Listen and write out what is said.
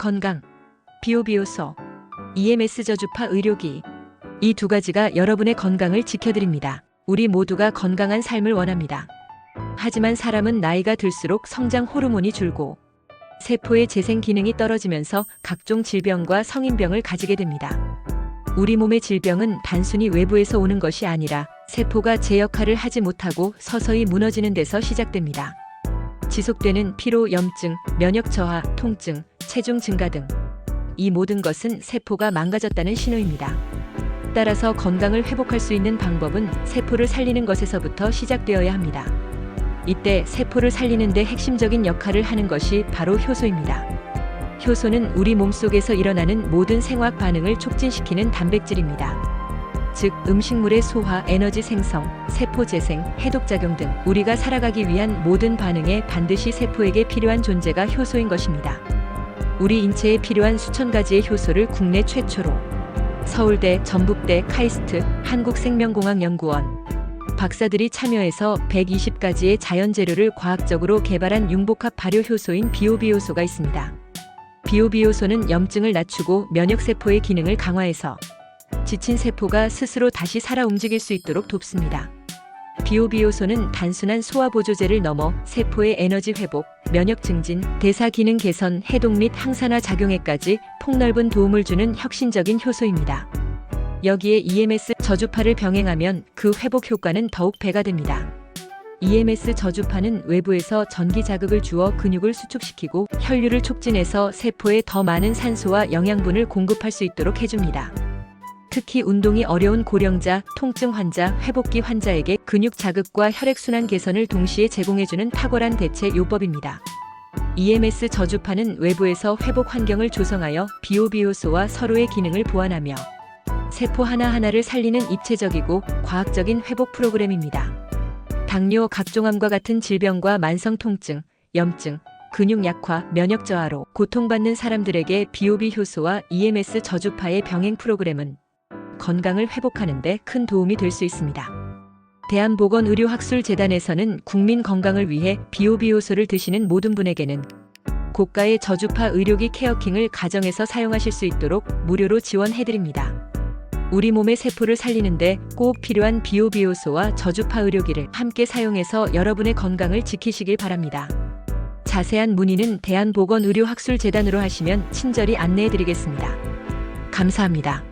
건강, 비오비오소, EMS 저주파 의료기. 이 두 가지가 여러분의 건강을 지켜드립니다. 우리 모두가 건강한 삶을 원합니다. 하지만 사람은 나이가 들수록 성장 호르몬이 줄고 세포의 재생 기능이 떨어지면서 각종 질병과 성인병을 가지게 됩니다. 우리 몸의 질병은 단순히 외부에서 오는 것이 아니라 세포가 제 역할을 하지 못하고 서서히 무너지는 데서 시작됩니다. 지속되는 피로, 염증, 면역 저하, 통증, 체중 증가 등 이 모든 것은 세포가 망가졌다는 신호입니다. 따라서 건강을 회복할 수 있는 방법은 세포를 살리는 것에서부터 시작되어야 합니다. 이때 세포를 살리는 데 핵심적인 역할을 하는 것이 바로 효소입니다. 효소는 우리 몸속에서 일어나는 모든 생화학 반응을 촉진시키는 단백질입니다. 즉, 음식물의 소화, 에너지 생성, 세포 재생, 해독 작용 등 우리가 살아가기 위한 모든 반응에 반드시 세포에게 필요한 존재가 효소인 것입니다. 우리 인체에 필요한 수천 가지의 효소를 국내 최초로 서울대, 전북대, 카이스트, 한국생명공학연구원 박사들이 참여해서 120가지의 자연 재료를 과학적으로 개발한 융복합 발효 효소인 비오비효소가 있습니다. 비오비효소는 염증을 낮추고 면역 세포의 기능을 강화해서 지친 세포가 스스로 다시 살아 움직일 수 있도록 돕습니다. 비오비효소는 단순한 소화 보조제를 넘어 세포의 에너지 회복, 면역 증진, 대사 기능 개선, 해독 및 항산화 작용에까지 폭넓은 도움을 주는 혁신적인 효소입니다. 여기에 EMS 저주파를 병행하면 그 회복 효과는 더욱 배가 됩니다. EMS 저주파는 외부에서 전기 자극을 주어 근육을 수축시키고 혈류를 촉진해서 세포에 더 많은 산소와 영양분을 공급할 수 있도록 해줍니다. 특히 운동이 어려운 고령자, 통증 환자, 회복기 환자에게 근육 자극과 혈액순환 개선을 동시에 제공해주는 탁월한 대체 요법입니다. EMS 저주파는 외부에서 회복 환경을 조성하여 비오비효소와 서로의 기능을 보완하며 세포 하나하나를 살리는 입체적이고 과학적인 회복 프로그램입니다. 당뇨, 각종암과 같은 질병과 만성 통증, 염증, 근육 약화, 면역 저하로 고통받는 사람들에게 비오비 효소와 EMS 저주파의 병행 프로그램은 건강을 회복하는 데 큰 도움이 될 수 있습니다. 대한보건의료학술재단에서는 국민 건강을 위해 비오비 효소를 드시는 모든 분에게는 고가의 저주파 의료기 케어킹을 가정에서 사용하실 수 있도록 무료로 지원해드립니다. 우리 몸의 세포를 살리는데 꼭 필요한 비오비효소와 저주파 의료기를 함께 사용해서 여러분의 건강을 지키시길 바랍니다. 자세한 문의는 대한보건의료학술재단으로 하시면 친절히 안내해드리겠습니다. 감사합니다.